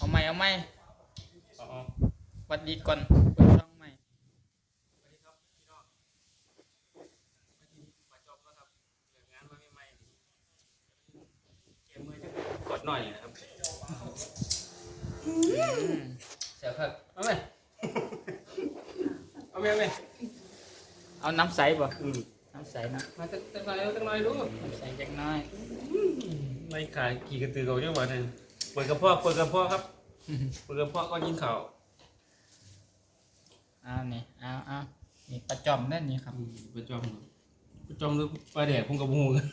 เอาใหม่เอาใหม่อ๋อหวัดดีก่อนเปิดช่องใหม่สวัสดีครับพี่น้องวันนี้มาจบแล้วครับเหลืองานมาใหม่ๆเกมมือจะกดหน่อยนะครับอืมเสียครับเอาไหมเอาไหมเอาไหมเอาน้ำใสบ่อืมน้ำใสนะมาตั้งตั้งหน่อยตั้งหน่อยดูน้ำใสจักหน้อยไม่ขายกี่กระตือเขาเยอะกว่าเนี่ย เปิดกระเพาะเปิดกระเพาะครับเปิดกระเพาะก็ยินข่าวเอานี่เอาเอานี่ประจอมนั่นนี่ครับอืมประจอมประจอมหรือปลาแดกคงกระบูกัน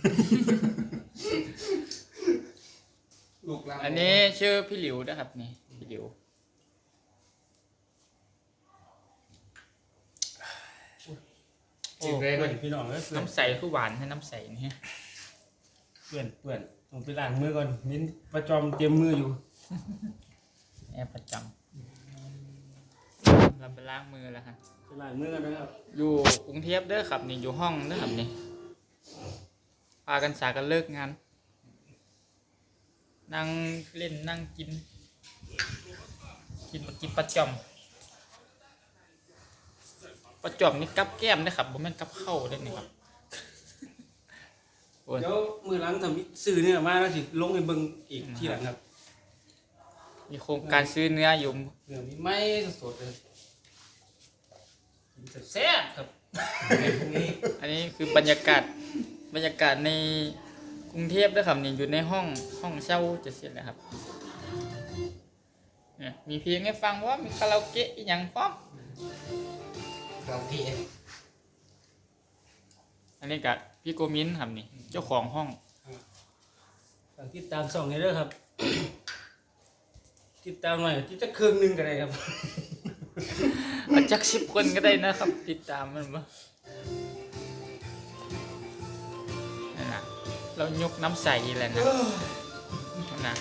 ลูกหลานอันนี้ชื่อพี่หลิวนะครับนี่พี่หลิวจีบแรงกว่าพี่น้องเอ้ยเพื่อนน้ำใสคือหวานให้น้ำใสนี่ เพื่อนเพื่อนผมไปล้างมือก่อนมิ้นประจอมเตรียมมืออยู่แอร์ประจำเราไปล้างมือแล้วครับไปล้างมือกันนะครับอยู่กรุงเทพเด้อครับนี่อยู่ห้องเด้อครับนี่พากันสากันเลิกงานนั่งเล่นนั่งกิน กินมากินปลาจอมปลาจอมนี่กับแก้มนะครับผมแม่นกับเข้าวได้อนี่ครับโอ้ย เดี๋ยวมือหล้างทำสื่อเนี่ยมาแล้วสิลงให้เบิ่งอีกทีหลังครับ มีโครงการซื้อเนื้ออยู่เรื่องนี้ไม่สดๆเลยกินแซ่บๆครับในพรุ่งนี้อันนี้คือบรรยากาศบรรยากาศในกรุงเทพด้วยครับนี่อยู่ในห้องห้องเช่าจะเสร็จแล้วครับเนี่ยมีเพลงให้ฟังว่ามีคาราโอเกะอหย่างพร้อมเราพี่อั นนี้กับพี่โกมินครับนี่ เจ้าของห้องฝากติดตามส่องนี้ด้วยครับ ติดตามหน่อยที่จะครึ่งหนึงก็ได้ครับเอาจักสิบคนก็ได้นะครับ ติดตามมันบ่นั่นนะเรายกน้ำใสแหละนะนั่นนะ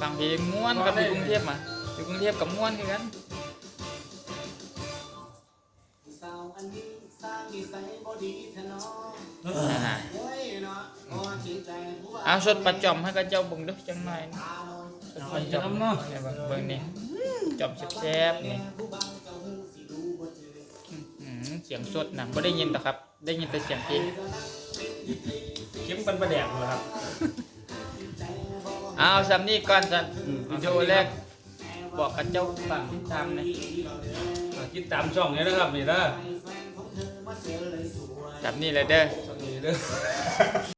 ฟังเพลงม้วนกับอยู่กรุงเทพมาอยู่กรุงเทพกับม้วนคือกัน นนี้สร้างนิสัยบ่ดีแท้เนาะนั่นนะโอ้ยเนาะบ่จริงใจผู้ว่าเอาสดประจอมให้กับเจ้าเบิ่งเด้วยจังหน่อยนะตาลอยสดประจอมเนี่ยเบิ่งเบิ่งนี่จอมแซ่บๆนี่ผู้บ่าวเจ้าหูสิดูบ่เจออืมเสียงสดนะไม่ได้ยินหรอกครับ ได้ยินแต่เสียงเพลงเข้มปันประแดกเลยครับเอาซัมนี่ก่อนสันอืมวิดีโอแรกบอกกับเจ้าฝากติดตามหนะฝากติดตามช่องนี้นะครับนี่นะ จอเลยสวยซัมนี่เลยเด้อช่องนี้เด้อ